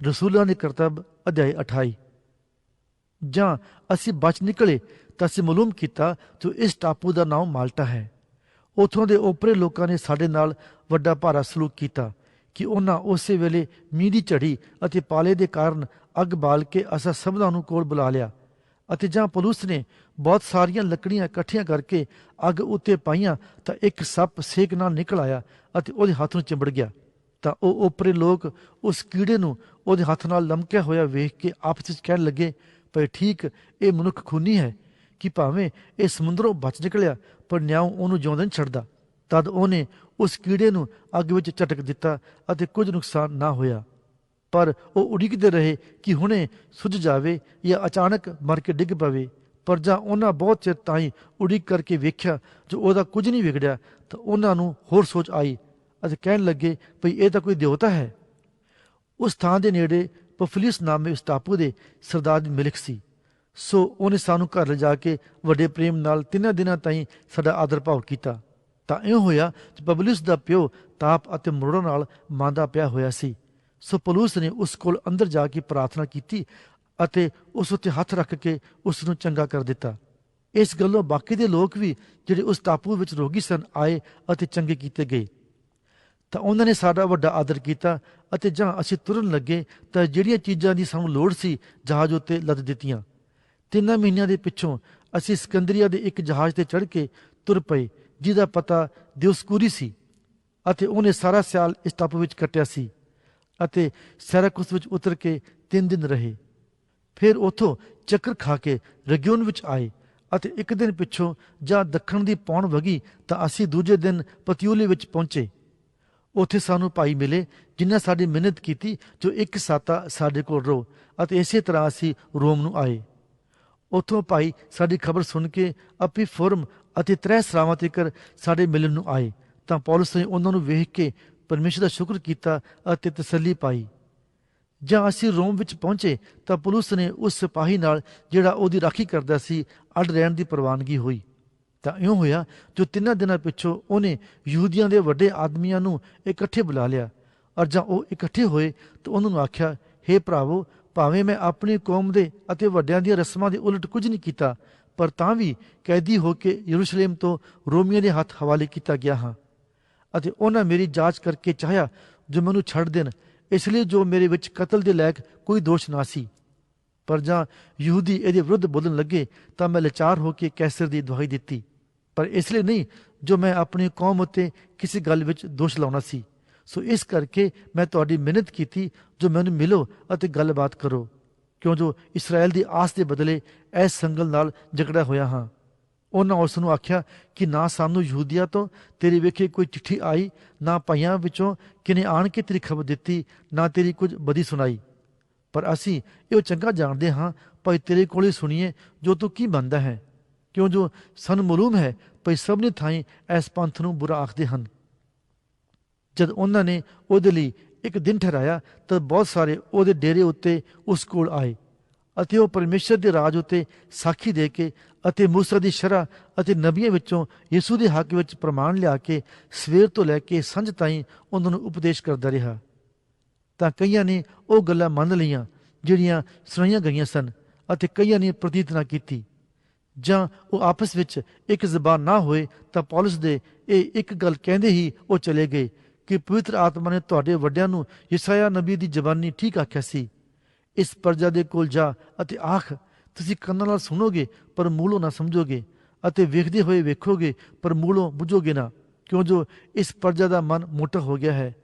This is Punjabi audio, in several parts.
ਰਸੂਲਾਂ ਦੇ ਕਰਤੱਵ ਅਧਿਆਇ 28 ਜਾਂ ਅਸੀਂ ਬਚ ਨਿਕਲੇ ਤਾਂ ਅਸੀਂ ਮਾਲੂਮ ਕੀਤਾ ਕਿ ਇਸ ਟਾਪੂ ਦਾ ਨਾਮ ਮਾਲਟਾ ਹੈ। ਉਥੋਂ ਦੇ ਓਪਰੇ ਲੋਕਾਂ ਨੇ ਸਾਡੇ ਨਾਲ ਵੱਡਾ ਭਾਰਾ ਸਲੂਕ ਕੀਤਾ ਕਿ ਉਹਨਾਂ ਉਸੇ ਵੇਲੇ ਮੀਂਹ ਦੀ ਝੜੀ ਅਤੇ ਪਾਲੇ ਦੇ ਕਾਰਨ ਅੱਗ ਬਾਲ ਕੇ ਅਸਾਂ ਸਭਨਾਂ ਨੂੰ ਕੋਲ ਬੁਲਾ ਲਿਆ ਅਤੇ ਜਾਂ ਪੁਲਿਸ ਨੇ ਬਹੁਤ ਸਾਰੀਆਂ ਲੱਕੜੀਆਂ ਇਕੱਠੀਆਂ ਕਰਕੇ ਅੱਗ ਉੱਤੇ ਪਾਈਆਂ ਤਾਂ ਇੱਕ ਸੱਪ ਸੇਕ ਨਾਲ ਨਿਕਲ ਆਇਆ ਅਤੇ ਉਹਦੇ ਹੱਥ ਨੂੰ ਚਿੰਬੜ ਗਿਆ। ਤਾਂ ਉਹ ਓਪਰੇ ਲੋਕ ਉਸ ਕੀੜੇ ਨੂੰ ਉਹਦੇ ਹੱਥ ਨਾਲ ਲਮਕਿਆ ਹੋਇਆ ਵੇਖ ਕੇ ਆਪਸ ਵਿੱਚ ਕਹਿਣ ਲੱਗੇ ਪਰ ਠੀਕ, ਇਹ ਮਨੁੱਖ ਖੂਨੀ ਹੈ। ਕਿ ਭਾਵੇਂ ਇਹ ਸਮੁੰਦਰੋਂ ਬਚ ਨਿਕਲਿਆ, ਪਰ ਨਿਆਉ ਉਹਨੂੰ ਜਿਉਂਦਾ ਨਹੀਂ ਛੱਡਦਾ। ਤਦ ਉਹਨੇ ਉਸ ਕੀੜੇ ਨੂੰ ਅੱਗ ਵਿੱਚ ਝਟਕ ਦਿੱਤਾ ਅਤੇ ਕੁਝ ਨੁਕਸਾਨ ਨਾ ਹੋਇਆ। ਪਰ ਉਹ ਉਡੀਕਦੇ ਰਹੇ ਕਿ ਹੁਣੇ ਸੁੱਜ ਜਾਵੇ ਜਾਂ ਅਚਾਨਕ ਮਰ ਕੇ ਡਿੱਗ ਪਵੇ। ਪਰ ਜਾਂ ਉਹਨਾਂ ਬਹੁਤ ਚਿਰ ਤਾਈਂ ਉਡੀਕ ਕਰਕੇ ਵੇਖਿਆ ਜੋ ਉਹਦਾ ਕੁਝ ਨਹੀਂ ਵਿਗੜਿਆ, ਤਾਂ ਉਹਨਾਂ ਨੂੰ ਹੋਰ ਸੋਚ ਆਈ ਅਤੇ ਕਹਿਣ ਲੱਗੇ, ਭਈ ਇਹ ਤਾਂ ਕੋਈ ਦੇਵਤਾ ਹੈ। ਉਸ ਥਾਂ ਦੇ ਨੇੜੇ ਪਫਲਿਸ ਨਾਮੇ ਉਸ ਟਾਪੂ ਦੇ ਸਰਦਾਰ ਦੀ ਮਿਲਕ ਸੀ। ਸੋ ਉਹਨੇ ਸਾਨੂੰ ਘਰ ਲਿਜਾ ਕੇ ਵੱਡੇ ਪ੍ਰੇਮ ਨਾਲ ਤਿੰਨਾਂ ਦਿਨਾਂ ਤਾਈਂ ਸਾਡਾ ਆਦਰ ਭਾਵ ਕੀਤਾ। ਤਾਂ ਇਉਂ ਹੋਇਆ ਕਿ ਪਬਲਿਸ ਦਾ ਪਿਓ ਤਾਪ ਅਤੇ ਮੁਰੜੋਂ ਨਾਲ ਮਾਂਦਾ ਪਿਆ ਹੋਇਆ ਸੀ। ਸੋ ਪਲੂਸ ਨੇ ਉਸ ਕੋਲ ਅੰਦਰ ਜਾ ਕੇ ਪ੍ਰਾਰਥਨਾ ਕੀਤੀ ਅਤੇ ਉਸ ਉੱਤੇ ਹੱਥ ਰੱਖ ਕੇ ਉਸ ਨੂੰ ਚੰਗਾ ਕਰ ਦਿੱਤਾ। ਇਸ ਗੱਲੋਂ ਬਾਕੀ ਦੇ ਲੋਕ ਵੀ ਜਿਹੜੇ ਉਸ ਟਾਪੂ ਵਿੱਚ ਰੋਗੀ ਸਨ ਆਏ ਅਤੇ ਚੰਗੇ ਕੀਤੇ ਗਏ। ਤਾਂ ਉਹਨਾਂ ਨੇ ਸਾਡਾ ਵੱਡਾ ਆਦਰ ਕੀਤਾ ਅਤੇ ਜਾਂ ਅਸੀਂ ਤੁਰਨ ਲੱਗੇ ਤਾਂ ਜਿਹੜੀਆਂ ਚੀਜ਼ਾਂ ਦੀ ਸਾਨੂੰ ਲੋੜ ਸੀ ਜਹਾਜ਼ ਉੱਤੇ ਲੱਦ ਦਿੱਤੀਆਂ। ਤਿੰਨਾਂ ਮਹੀਨਿਆਂ ਦੇ ਪਿੱਛੋਂ ਅਸੀਂ ਸਿਕੰਦਰੀਆ ਦੇ ਇੱਕ ਜਹਾਜ਼ ਤੇ ਚੜ੍ਹ ਕੇ ਤੁਰ ਪਏ, ਜਿਹਦਾ ਪਤਾ ਦਿਉਸਕੂਰੀ ਸੀ ਅਤੇ ਉਹਨੇ ਸਾਰਾ ਸਿਆਲ ਇਸ ਟਾਪੂ ਵਿੱਚ ਕੱਟਿਆ ਸੀ ਅਤੇ ਸੈਰਾਕੁਸ ਵਿੱਚ ਉਤਰ ਕੇ ਤਿੰਨ ਦਿਨ ਰਹੇ। ਫਿਰ ਉਥੋਂ ਚੱਕਰ ਖਾ ਕੇ ਰਗਿਓਨ ਵਿੱਚ ਆਏ ਅਤੇ ਇੱਕ ਦਿਨ ਪਿੱਛੋਂ ਜਾਂ ਦੱਖਣ ਦੀ ਪੌਣ ਵਗੀ ਤਾਂ ਅਸੀਂ ਦੂਜੇ ਦਿਨ ਪਤਿਊਲੀ ਵਿੱਚ ਪਹੁੰਚੇ। ਉੱਥੇ ਸਾਨੂੰ ਭਾਈ ਮਿਲੇ, ਜਿਨ੍ਹਾਂ ਸਾਡੀ ਮਿਹਨਤ ਕੀਤੀ, ਜੋ ਇੱਕ ਸਾਤਾ ਸਾਡੇ ਕੋਲ ਰੋ ਅਤੇ ਇਸੇ ਤਰ੍ਹਾਂ ਅਸੀਂ ਰੋਮ ਨੂੰ ਆਏ। ਉੱਥੋਂ ਭਾਈ ਸਾਡੀ ਖਬਰ ਸੁਣ ਕੇ ਆਪੀ ਫੁਰਮ ਅਤੇ ਤ੍ਰੈ ਸਰਾਵਾਂ ਤੀਕਰ ਸਾਡੇ ਮਿਲਣ ਨੂੰ ਆਏ। ਤਾਂ ਪੌਲਸ ਨੇ ਉਹਨਾਂ ਨੂੰ ਵੇਖ ਕੇ ਪਰਮੇਸ਼ਰ ਦਾ ਸ਼ੁਕਰ ਕੀਤਾ ਅਤੇ ਤਸੱਲੀ ਪਾਈ। ਜਾਂ ਅਸੀਂ ਰੋਮ ਵਿੱਚ ਪਹੁੰਚੇ, ਤਾਂ ਪੁਲਿਸ ਨੇ ਉਸ ਸਿਪਾਹੀ ਨਾਲ ਜਿਹੜਾ ਉਹਦੀ ਰਾਖੀ ਕਰਦਾ ਸੀ ਅੜ ਰਹਿਣ ਦੀ ਪ੍ਰਵਾਨਗੀ ਹੋਈ। ਤਾਂ ਇਉਂ ਹੋਇਆ, ਜੋ ਤਿੰਨਾਂ ਦਿਨਾਂ ਪਿੱਛੋਂ ਉਹਨੇ ਯਹੂਦੀਆਂ ਦੇ ਵੱਡੇ ਆਦਮੀਆਂ ਨੂੰ ਇਕੱਠੇ ਬੁਲਾ ਲਿਆ। ਔਰ ਜਾਂ ਉਹ ਇਕੱਠੇ ਹੋਏ ਤਾਂ ਉਹਨਾਂ ਨੂੰ ਆਖਿਆ हे ਭਰਾਵੋ, ਭਾਵੇਂ ਮੈਂ ਆਪਣੀ ਕੌਮ ਦੇ ਅਤੇ ਵੱਡਿਆਂ ਦੀਆਂ ਰਸਮਾਂ ਦੇ ਉਲਟ ਕੁਝ ਨਹੀਂ ਕੀਤਾ, ਪਰ ਤਾਂ ਵੀ ਕੈਦੀ ਹੋ ਕੇ ਯਰੂਸ਼ਲਮ ਤੋਂ ਰੋਮੀਆਂ ਦੇ ਹੱਥ ਹਵਾਲੇ ਕੀਤਾ ਗਿਆ ਹਾਂ। ਅਤੇ ਉਹਨਾਂ ਮੇਰੀ ਜਾਂਚ ਕਰਕੇ ਚਾਹਿਆ, ਜੋ ਮੈਨੂੰ ਛੱਡ ਦੇਣ, ਇਸ ਲਈ ਜੋ ਮੇਰੇ ਵਿੱਚ ਕਤਲ ਦੇ ਲਾਇਕ ਕੋਈ ਦੋਸ਼ ਨਾ ਸੀ। ਪਰ ਜਾਂ ਯਹੂਦੀ ਇਹਦੇ ਵਿਰੁੱਧ ਬੋਲਣ ਲੱਗੇ ਤਾਂ ਮੈਂ ਲਾਚਾਰ ਹੋ ਕੇ ਕੈਸਰ ਦੀ ਦਵਾਈ ਦਿੱਤੀ। ਪਰ ਇਸ ਲਈ ਨਹੀਂ ਜੋ ਮੈਂ ਆਪਣੀ ਕੌਮ ਉੱਤੇ ਕਿਸੇ ਗੱਲ ਵਿੱਚ ਦੋਸ਼ ਲਾਉਣਾ ਸੀ। ਸੋ ਇਸ ਕਰਕੇ ਮੈਂ ਤੁਹਾਡੀ ਮਿਹਨਤ ਕੀਤੀ ਜੋ ਮੈਨੂੰ ਮਿਲੋ ਅਤੇ ਗੱਲਬਾਤ ਕਰੋ। ਕਿਉਂ ਜੋ ਇਸਰਾਇਲ ਦੀ ਆਸ ਦੇ ਬਦਲੇ ਇਸ ਸੰਗਲ ਨਾਲ ਝਗੜਾ ਹੋਇਆ ਹਾਂ। ਉਹਨਾਂ ਉਸ ਨੂੰ ਆਖਿਆ ਕਿ ਨਾ ਸਾਨੂੰ ਯਹੂਦੀਆ ਤੋਂ ਤੇਰੀ ਵੇਖੇ ਕੋਈ ਚਿੱਠੀ ਆਈ, ਨਾ ਭਾਈਆਂ ਵਿੱਚੋਂ ਕਿਨੇ ਆਣ ਕੇ ਤੇਰੀ ਖਬਰ ਦਿੱਤੀ, ਨਾ ਤੇਰੀ ਕੁਝ ਬਦੀ ਸੁਣਾਈ। ਪਰ ਅਸੀਂ ਇਹ ਚੰਗਾ ਜਾਣਦੇ ਹਾਂ, ਭਾਈ ਤੇਰੇ ਕੋਲੇ ਸੁਣੀਏ ਜੋ ਤੂੰ ਕੀ ਬੰਦਾ ਹੈ। ਕਿਉਂ ਜੋ ਸਾਨੂੰ ਮਾਲੂਮ ਹੈ ਭਈ ਸਭ ਨੇ ਥਾਈ ਇਸ ਪੰਥ ਨੂੰ ਬੁਰਾ ਆਖਦੇ ਹਨ। ਜਦ ਉਹਨਾਂ ਨੇ ਉਹਦੇ ਲਈ ਇੱਕ ਦਿਨ ਠਹਿਰਾਇਆ, ਤਾਂ ਬਹੁਤ ਸਾਰੇ ਉਹਦੇ ਡੇਰੇ ਉੱਤੇ ਉਸ ਕੋਲ ਆਏ ਅਤੇ ਉਹ ਪਰਮੇਸ਼ਰ ਦੇ ਰਾਜ ਉੱਤੇ ਸਾਖੀ ਦੇ ਕੇ ਅਤੇ ਮੂਸਾ ਦੀ ਸ਼ਰਾ ਅਤੇ ਨਬੀਆਂ ਵਿੱਚੋਂ ਯਿਸੂ ਦੇ ਹੱਕ ਵਿੱਚ ਪ੍ਰਮਾਣ ਲਿਆ ਕੇ ਸਵੇਰ ਤੋਂ ਲੈ ਕੇ ਸੰਝ ਤਾਈਂ ਉਹਨਾਂ ਨੂੰ ਉਪਦੇਸ਼ ਕਰਦਾ ਰਿਹਾ। ਤਾਂ ਕਈਆਂ ਨੇ ਉਹ ਗੱਲਾਂ ਮੰਨ ਲਈਆਂ, ਜਿਹੜੀਆਂ ਸੁਣਾਈਆਂ ਗਈਆਂ ਸਨ ਅਤੇ ਕਈਆਂ ਨੇ ਪ੍ਰਤੀਤ ਨਾ ਕੀਤੀ। ਜਾਂ ਉਹ ਆਪਸ ਵਿੱਚ ਇੱਕ ਜ਼ਬਾਨ ਨਾ ਹੋਏ ਤਾਂ ਪੌਲਸ ਦੇ ਇਹ ਇੱਕ ਗੱਲ ਕਹਿੰਦੇ ਹੀ ਉਹ ਚਲੇ ਗਏ ਕਿ ਪਵਿੱਤਰ ਆਤਮਾ ਨੇ ਤੁਹਾਡੇ ਵੱਡਿਆਂ ਨੂੰ ਯਸਾਇਆ ਨਬੀ ਦੀ ਜ਼ਬਾਨੀ ਠੀਕ ਆਖਿਆ ਸੀ। ਇਸ ਪਰਜਾ ਦੇ ਕੋਲ ਜਾ ਅਤੇ ਆਖ, ਤੁਸੀਂ ਕੰਨਾਂ ਨਾਲ ਸੁਣੋਗੇ ਪਰ ਮੂਲੋਂ ਨਾ ਸਮਝੋਗੇ ਅਤੇ ਵੇਖਦੇ ਹੋਏ ਵੇਖੋਗੇ ਪਰ ਮੂਲੋਂ ਬੁੱਝੋਗੇ ਨਾ। ਕਿਉਂ ਜੋ ਇਸ ਪਰਜਾ ਦਾ ਮਨ ਮੋਟਾ ਹੋ ਗਿਆ ਹੈ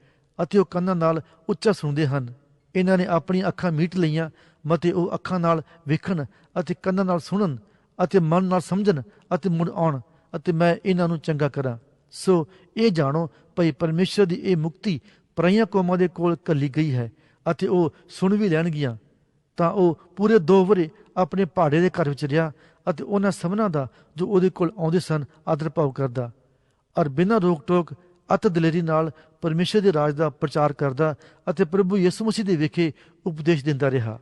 ਅਤੇ ਉਹ ਕੰਨਾਂ ਨਾਲ ਉੱਚਾ ਸੁਣਦੇ ਹਨ। ਇਹਨਾਂ ਨੇ ਆਪਣੀਆਂ ਅੱਖਾਂ ਮੀਟ ਲਈਆਂ ਮਤੇ ਉਹ ਅੱਖਾਂ ਨਾਲ ਵੇਖਣ ਅਤੇ ਕੰਨਾਂ ਨਾਲ ਸੁਣਨ ਅਤੇ ਮਨ ਨਾਲ ਸਮਝਣ ਅਤੇ ਮੁੜ ਆਉਣ ਅਤੇ ਮੈਂ ਇਹਨਾਂ ਨੂੰ ਚੰਗਾ ਕਰਾਂ। ਸੋ ਇਹ ਜਾਣੋ ਭਈ ਪਰਮੇਸ਼ਰ ਦੀ ਇਹ ਮੁਕਤੀ ਪਰਾਈਆਂ ਕੌਮਾਂ ਦੇ ਕੋਲ ਕੱਲੀ ਗਈ ਹੈ ਅਤੇ ਉਹ ਸੁਣ ਵੀ ਲੈਣਗੀਆਂ। ਤਾਂ ਉਹ ਪੂਰੇ ਦੋ ਵਰੇ ਆਪਣੇ ਪਹਾੜੇ ਦੇ ਘਰ ਵਿੱਚ ਰਿਹਾ ਅਤੇ ਉਹਨਾਂ ਸਭਨਾਂ ਦਾ ਜੋ ਉਹਦੇ ਕੋਲ ਆਉਂਦੇ ਸਨ ਆਦਰ ਭਾਵ ਕਰਦਾ। ਔਰ ਬਿਨਾਂ ਰੋਕ ਟੋਕ ਅਤ ਦਲੇਰੀ ਨਾਲ ਪਰਮੇਸ਼ਰ ਦੇ ਰਾਜ ਦਾ ਪ੍ਰਚਾਰ ਕਰਦਾ ਅਤੇ ਪ੍ਰਭੂ ਯਿਸੂ ਮਸੀਹ ਦੇ ਵਿਖੇ ਉਪਦੇਸ਼ ਦਿੰਦਾ ਰਿਹਾ।